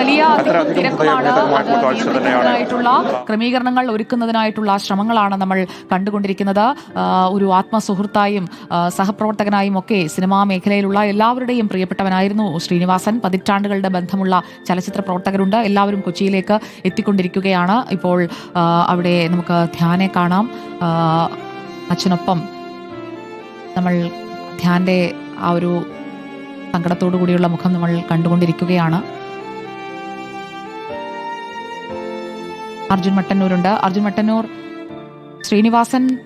വലിയ തിരക്കുമാണ് അത് നിയന്ത്രിക്കുന്നതിനായിട്ടുള്ള ക്രമീകരണങ്ങൾ ഒരുക്കുന്നതിനായിട്ടുള്ള ശ്രമങ്ങളാണ് നമ്മൾ കണ്ടുകൊണ്ടിരിക്കുന്നത്. ഒരു ആത്മസുഹൃത്തായും സഹപ്രവർത്തകനായും ഒക്കെ സിനിമാ മേഖലയിലുള്ള എല്ലാവരുടെയും പ്രിയപ്പെട്ടവനായിരുന്നു ശ്രീനിവാസൻ. പതിറ്റാണ്ടുകളുടെ ബന്ധമുള്ള ചലച്ചിത്ര പ്രവർത്തകരുണ്ട്. എല്ലാവരും കൊച്ചിയിലേക്ക് എത്തിക്കൊണ്ടിരിക്കുകയാണ്. ഇപ്പോൾ അവിടെ നമുക്ക് ധ്യാനെ കാണാം. അച്ഛനൊപ്പം നമ്മൾ ധ്യാന്റെ ആ ഒരു സങ്കടത്തോടു കൂടിയുള്ള മുഖം നമ്മൾ കണ്ടുകൊണ്ടിരിക്കുകയാണ്. അർജുൻ മട്ടന്നൂരുണ്ട്. അർജുൻ മട്ടന്നൂർ ശ്രീനിവാസൻ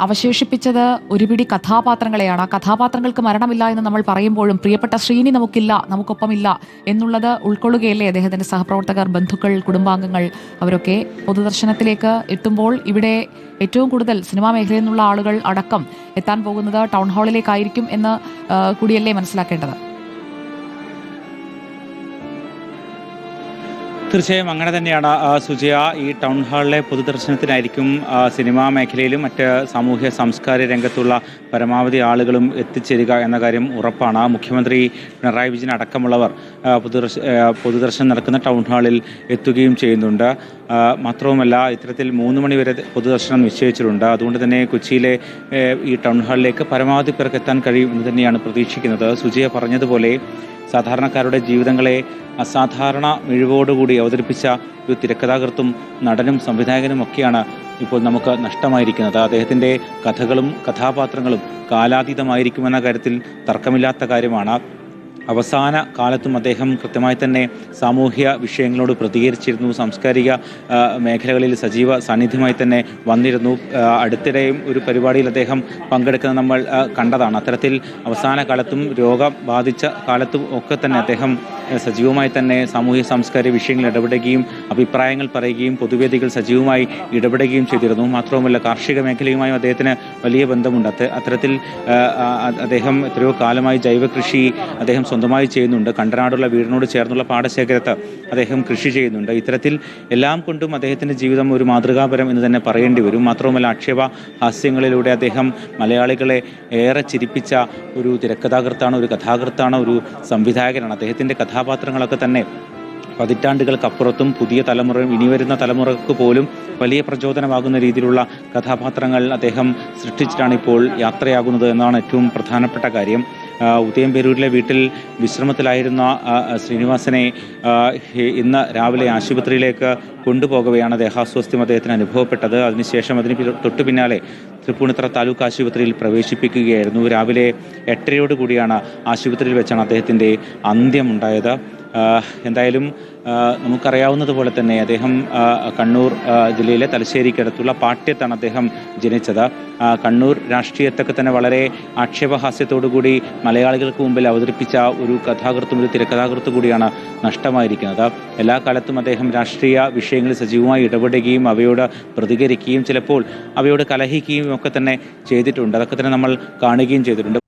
അവശേഷിപ്പിച്ചത് ഒരുപിടി കഥാപാത്രങ്ങളെയാണ്. ആ കഥാപാത്രങ്ങൾക്ക് മരണമില്ല എന്ന് നമ്മൾ പറയുമ്പോഴും പ്രിയപ്പെട്ട ശ്രീനി നമുക്കില്ല നമുക്കൊപ്പമില്ല എന്നുള്ളത് ഉൾക്കൊള്ളുകയല്ലേ അദ്ദേഹത്തിന്റെ സഹപ്രവർത്തകർ ബന്ധുക്കൾ കുടുംബാംഗങ്ങൾ. അവരൊക്കെ പൊതുദർശനത്തിലേക്ക് എത്തുമ്പോൾ ഇവിടെ ഏറ്റവും കൂടുതൽ സിനിമാ മേഖലയിൽ നിന്നുള്ള ആളുകൾ അടക്കം എത്താൻ പോകുന്നത് ടൗൺ ഹാളിലേക്കായിരിക്കും എന്ന് കൂടിയല്ലേ മനസ്സിലാക്കേണ്ടത്. തീർച്ചയായും അങ്ങനെ തന്നെയാണ് സുജയ ഈ ടൗൺ ഹാളിലെ പൊതുദർശനത്തിനായിരിക്കും സിനിമാ മേഖലയിലും മറ്റ് സാമൂഹ്യ സാംസ്കാരിക രംഗത്തുള്ള പരമാവധി ആളുകളും എത്തിച്ചേരുക എന്ന കാര്യം ഉറപ്പാണ്. മുഖ്യമന്ത്രി പിണറായി വിജയൻ അടക്കമുള്ളവർ പൊതുദർശ പൊതുദർശനം നടക്കുന്ന ടൗൺ ഹാളിൽ എത്തുകയും ചെയ്യുന്നുണ്ട്. മാത്രവുമല്ല ഇത്തരത്തിൽ മൂന്ന് മണി വരെ പൊതുദർശനം നിശ്ചയിച്ചിട്ടുണ്ട്. അതുകൊണ്ട് തന്നെ കൊച്ചിയിലെ ഈ ടൗൺ ഹാളിലേക്ക് പരമാവധി പേർക്ക് എത്താൻ കഴിയും എന്ന് തന്നെയാണ് പ്രതീക്ഷിക്കുന്നത്. സുജയ പറഞ്ഞതുപോലെ സാധാരണക്കാരുടെ ജീവിതങ്ങളെ അസാധാരണ മിഴിവോടുകൂടി അവതരിപ്പിച്ച ഒരു തിരക്കഥാകൃത്തും നടനും സംവിധായകനും ഒക്കെയാണ് ഇപ്പോൾ നമുക്ക് നഷ്ടമായിരിക്കുന്നത്. അദ്ദേഹത്തിന്റെ കഥകളും കഥാപാത്രങ്ങളും കാലാതീതമായിരിക്കുമെന്ന കാര്യത്തിൽ തർക്കമില്ലാത്ത കാര്യമാണ്. അവസാന കാലത്തും അദ്ദേഹം കൃത്യമായി തന്നെ സാമൂഹ്യ വിഷയങ്ങളോട് പ്രതികരിച്ചിരുന്നു. സാംസ്കാരിക മേഖലകളിൽ സജീവ സാന്നിധ്യമായി തന്നെ വന്നിരുന്നു. അടുത്തിടെയും ഒരു പരിപാടിയിൽ അദ്ദേഹം പങ്കെടുക്കുന്നത് നമ്മൾ കണ്ടതാണ്. അത്തരത്തിൽ അവസാന കാലത്തും രോഗം ബാധിച്ച കാലത്തും ഒക്കെ തന്നെ അദ്ദേഹം സജീവമായി തന്നെ സാമൂഹ്യ സാംസ്കാരിക വിഷയങ്ങളിൽ ഇടപെടുകയും അഭിപ്രായങ്ങൾ പറയുകയും പൊതുവേദികൾ സജീവമായി ഇടപെടുകയും ചെയ്തിരുന്നു. മാത്രവുമല്ല കാർഷിക മേഖലയുമായും അദ്ദേഹത്തിന് വലിയ ബന്ധമുണ്ട്. അത്ത- അത്തരത്തിൽ അദ്ദേഹം എത്രയോ കാലമായി ജൈവകൃഷി അദ്ദേഹം സ്വന്തമായി ചെയ്യുന്നുണ്ട്. കണ്ടനാടുള്ള വീടിനോട് ചേർന്നുള്ള പാടശേഖരത്ത് അദ്ദേഹം കൃഷി ചെയ്യുന്നുണ്ട്. ഇത്തരത്തിൽ എല്ലാം കൊണ്ടും അദ്ദേഹത്തിന്റെ ജീവിതം ഒരു മാതൃകാപരം എന്ന് തന്നെ പറയേണ്ടി വരും. മാത്രവുമല്ല ആക്ഷേപ ഹാസ്യങ്ങളിലൂടെ അദ്ദേഹം മലയാളികളെ ഏറെ ചിരിപ്പിച്ച ഒരു തിരക്കഥാകൃത്താണ് ഒരു കഥാകൃത്താണ് ഒരു സംവിധായകനാണ്. അദ്ദേഹത്തിന്റെ കഥാപാത്രങ്ങളൊക്കെ തന്നെ പതിറ്റാണ്ടുകൾക്കപ്പുറത്തും പുതിയ തലമുറ ഇനി വരുന്ന തലമുറയ്ക്ക് പോലും വലിയ പ്രചോദനമാകുന്ന രീതിയിലുള്ള കഥാപാത്രങ്ങൾ അദ്ദേഹം സൃഷ്ടിച്ചിട്ടാണ് ഇപ്പോൾ യാത്രയാകുന്നത് എന്നാണ് ഏറ്റവും പ്രധാനപ്പെട്ട കാര്യം. ഉദയംപേരൂരിലെ വീട്ടിൽ വിശ്രമത്തിലായിരുന്ന ശ്രീനിവാസനെ ഇന്ന് രാവിലെ ആശുപത്രിയിലേക്ക് കൊണ്ടുപോകവെയാണ് ദേഹാസ്വാസ്ഥ്യം അദ്ദേഹത്തിന് അനുഭവപ്പെട്ടത്. അതിനുശേഷം അതിന് തൊട്ടു പിന്നാലെ തൃപ്പൂണിത്തറ താലൂക്ക് ആശുപത്രിയിൽ പ്രവേശിപ്പിക്കുകയായിരുന്നു. രാവിലെ എട്ടരയോടുകൂടിയാണ് ആശുപത്രിയിൽ വെച്ചാണ് അദ്ദേഹത്തിന്റെ അന്ത്യമുണ്ടായത് എന്തായാലും നമുക്കറിയാവുന്നത് നമുക്കറിയാവുന്നതുപോലെ തന്നെ അദ്ദേഹം കണ്ണൂർ ജില്ലയിലെ തലശ്ശേരിക്കടുത്തുള്ള പാട്യത്താണ് അദ്ദേഹം ജനിച്ചത്. കണ്ണൂർ രാഷ്ട്രീയത്തൊക്കെ തന്നെ വളരെ ആക്ഷേപഹാസ്യത്തോടു കൂടി മലയാളികൾക്ക് മുമ്പിൽ അവതരിപ്പിച്ച ഒരു കഥാകൃത്തും ഒരു തിരക്കഥാകൃത്തും കൂടിയാണ് നഷ്ടമായിരിക്കുന്നത്. എല്ലാ കാലത്തും അദ്ദേഹം രാഷ്ട്രീയ വിഷയങ്ങളിൽ സജീവമായി ഇടപെടുകയും അവയോട് പ്രതികരിക്കുകയും ചിലപ്പോൾ അവയോട് കലഹിക്കുകയും ഒക്കെ തന്നെ ചെയ്തിട്ടുണ്ട്. അതൊക്കെ തന്നെ നമ്മൾ കാണുകയും ചെയ്തിട്ടുണ്ട്.